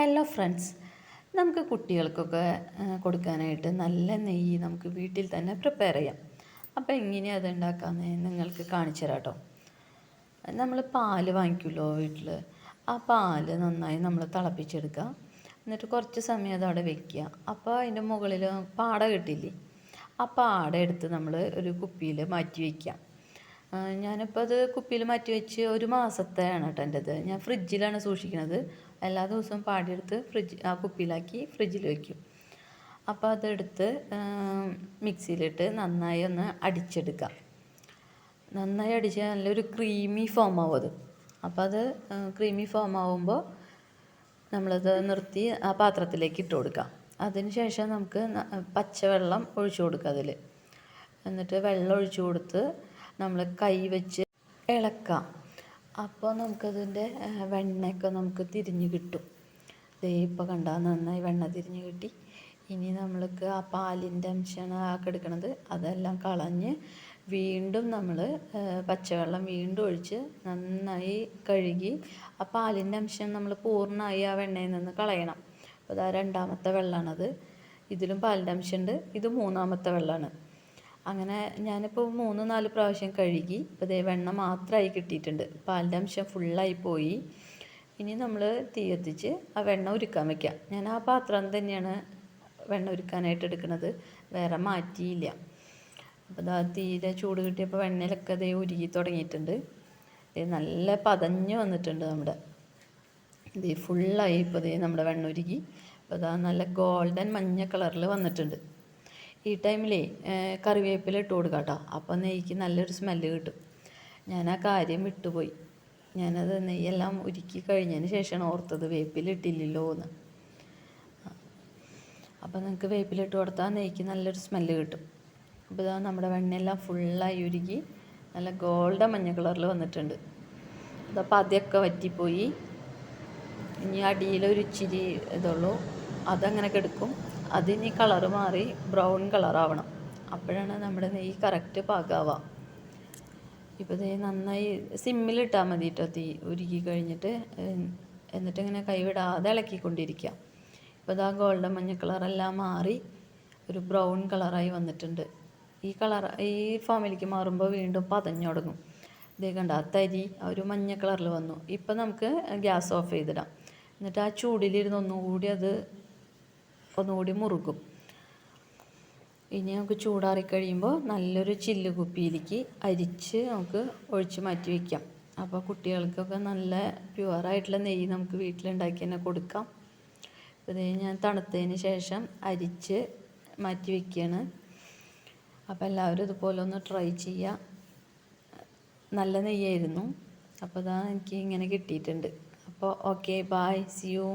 Hello friends നമുക്ക് കുട്ടികൾക്കൊക്കെ കൊടുക്കാനായിട്ട് നല്ല നെയ്യ് നമുക്ക് വീട്ടിൽ തന്നെ പ്രിപ്പയർ ചെയ്യാം. അപ്പോൾ എങ്ങനെയാണ് അത് ഉണ്ടാക്കാമെന്ന് നിങ്ങൾക്ക് കാണിച്ചു തരാം കേട്ടോ നമ്മൾ പാൽ വാങ്ങിക്കുമല്ലോ വീട്ടിൽ ആ പാൽ നന്നായി നമ്മൾ തിളപ്പിച്ചെടുക്കുക. എന്നിട്ട് കുറച്ച് സമയം അത് അവിടെ വെക്കുക. അപ്പോൾ അതിന്റെ മുകളിൽ പാട കിട്ടില്ലേ? ആ പാട എടുത്ത് നമ്മൾ ഒരു കുപ്പിയിൽ മാറ്റി വയ്ക്കുക ഞാനിപ്പോൾ അത് കുപ്പിയിൽ മാറ്റി വെച്ച് ഒരു മാസത്തെയാണ് കേട്ടോ എന്റെത്. ഞാൻ ഫ്രിഡ്ജിലാണ് സൂക്ഷിക്കുന്നത് എല്ലാ ദിവസവും പാടിയെടുത്ത് ഫ്രിഡ്ജ് ആ കുപ്പിയിലാക്കി ഫ്രിഡ്ജിൽ വയ്ക്കും അപ്പോൾ അതെടുത്ത് മിക്സിയിലിട്ട് നന്നായി ഒന്ന് അടിച്ചെടുക്കാം നന്നായി അടിച്ച് നല്ലൊരു ക്രീമി ഫോം ആവും അത്. അപ്പോൾ അത് ക്രീമി ഫോം ആവുമ്പോൾ നമ്മളത് നിർത്തി ആ പാത്രത്തിലേക്ക് ഇട്ട് കൊടുക്കാം അതിന് ശേഷം നമുക്ക് പച്ചവെള്ളം ഒഴിച്ചു കൊടുക്കുക അതിൽ എന്നിട്ട് വെള്ളം ഒഴിച്ചു കൊടുത്ത് നമ്മൾ കൈ വെച്ച് ഇളക്കാം അപ്പോൾ നമുക്കതിന്റെ വെണ്ണയൊക്കെ നമുക്ക് തിരിഞ്ഞ് കിട്ടും. ദേ ഇപ്പോൾ കണ്ടാൽ നന്നായി വെണ്ണ തിരിഞ്ഞ് കിട്ടി. ഇനി നമ്മൾക്ക് ആ പാലിന്റെ അംശമാണ് ആ എടുക്കണത് അതെല്ലാം കളഞ്ഞ് വീണ്ടും നമ്മൾ പച്ചവെള്ളം വീണ്ടും ഒഴിച്ച് നന്നായി കഴുകി ആ പാലിന്റെ അംശം നമ്മൾ പൂർണമായി ആ വെണ്ണയിൽ നിന്ന് കളയണം. അപ്പോൾ അതാ രണ്ടാമത്തെ വെള്ളമാണത് ഇതിലും പാലിന്റെ അംശമുണ്ട് ഇത് മൂന്നാമത്തെ വെള്ളമാണ് അങ്ങനെ ഞാനിപ്പോൾ മൂന്ന് നാല് പ്രാവശ്യം കഴുകി ഇപ്പോൾ ദേ വെണ്ണ മാത്രമായി കിട്ടിയിട്ടുണ്ട്. പാലിന്റെ അംശം ഫുള്ളായി പോയി. ഇനി നമ്മൾ തീ കത്തിച്ച് ആ വെണ്ണ ഉരുക്കാൻ വെക്കാം. ഞാൻ ആ പാത്രം തന്നെയാണ് വെണ്ണ ഉരുക്കാനായിട്ട് എടുക്കുന്നത്. വേറെ മാറ്റിയില്ല. അപ്പോൾ ദാ തീരെ ചൂട് കിട്ടിയപ്പോൾ വെണ്ണയിലൊക്കെ ദേ ഉരുകി തുടങ്ങിയിട്ടുണ്ട്. ദേ നല്ല പതഞ്ഞ് വന്നിട്ടുണ്ട് നമ്മുടെ. ഇത് ഫുള്ളായി ഇപ്പോൾ ദേ നമ്മുടെ വെണ്ണ ഉരുകി. അപ്പോൾ ഇതാ നല്ല ഗോൾഡൻ മഞ്ഞ കളറിൽ വന്നിട്ടുണ്ട്. ഈ ടൈമിലേ കറിവേപ്പില ഇട്ട് കൊടുക്കാം കേട്ടോ അപ്പോൾ നെയ്ക്ക് നല്ലൊരു സ്മെല്ല് കിട്ടും. ഞാൻ ആ കാര്യം വിട്ടുപോയി. ഞാനത് നെയ്യെല്ലാം ഉരുക്കി കഴിഞ്ഞതിന് ശേഷമാണ് ഓർത്തത് വേപ്പിലിട്ടില്ലല്ലോ എന്ന്. അപ്പോൾ നിങ്ങൾക്ക് വേപ്പിലിട്ട് കൊടുത്താൽ നെയ്ക്ക് നല്ലൊരു സ്മെല്ല് കിട്ടും. അപ്പോൾ ഇതാ നമ്മുടെ വെണ്ണയെല്ലാം ഫുള്ളായി ഉരുകി നല്ല ഗോൾഡൻ മഞ്ഞ കളറിൽ വന്നിട്ടുണ്ട്. അതപ്പോൾ അതൊക്കെ വറ്റിപ്പോയി. ഇനി അടിയിലൊരു ഇച്ചിരി ഇതുള്ളൂ. അതങ്ങനെ കെടുക്കും. അതിനി കളർ മാറി ബ്രൗൺ കളറാവണം. അപ്പോഴാണ് നമ്മുടെ നെയ്യ് കറക്റ്റ് പാകാവുക. ഇപ്പോൾ ഇത് നന്നായി സിമ്മിലിട്ടാൽ മതി കേട്ടോ തീ ഉരുക്കി കഴിഞ്ഞിട്ട് എന്നിട്ട് ഇങ്ങനെ കൈവിടാതെ ഇളക്കിക്കൊണ്ടിരിക്കുക. ഇപ്പോൾ ഇതാ ഗോൾഡൻ മഞ്ഞ കളറെല്ലാം മാറി ഒരു ബ്രൗൺ കളറായി വന്നിട്ടുണ്ട്. ഈ കളർ ഈ ഫോമിലേക്ക് മാറുമ്പോൾ വീണ്ടും പതഞ്ഞു തുടങ്ങും. ഇതേ കണ്ട തരി ഒരു മഞ്ഞ കളറിൽ വന്നു. ഇപ്പം നമുക്ക് ഗ്യാസ് ഓഫ് ചെയ്തിടാം. എന്നിട്ട് ആ ചൂടിലിരുന്ന് ഒന്നുകൂടി അത് ഒന്നുകൂടി മുറുകും. ഇനി നമുക്ക് ചൂടാറി കഴിയുമ്പോൾ നല്ലൊരു ചില്ല് കുപ്പിയിലേക്ക് അരിച്ച് നമുക്ക് ഒഴിച്ച് മാറ്റി വയ്ക്കാം അപ്പോൾ കുട്ടികൾക്കൊക്കെ നല്ല പ്യുവറായിട്ടുള്ള നെയ്യ് നമുക്ക് വീട്ടിലുണ്ടാക്കി തന്നെ കൊടുക്കാം. ഇത് ഞാൻ തണുത്തതിന് ശേഷം അരിച്ച് മാറ്റി വയ്ക്കുകയാണ് അപ്പോൾ എല്ലാവരും ഇതുപോലെ ഒന്ന് ട്രൈ ചെയ്യുക നല്ല നെയ്യായിരുന്നു. അപ്പോൾ അതാ എനിക്ക് ഇങ്ങനെ കിട്ടിയിട്ടുണ്ട്. അപ്പോൾ ഓക്കെ ബായ് സി യു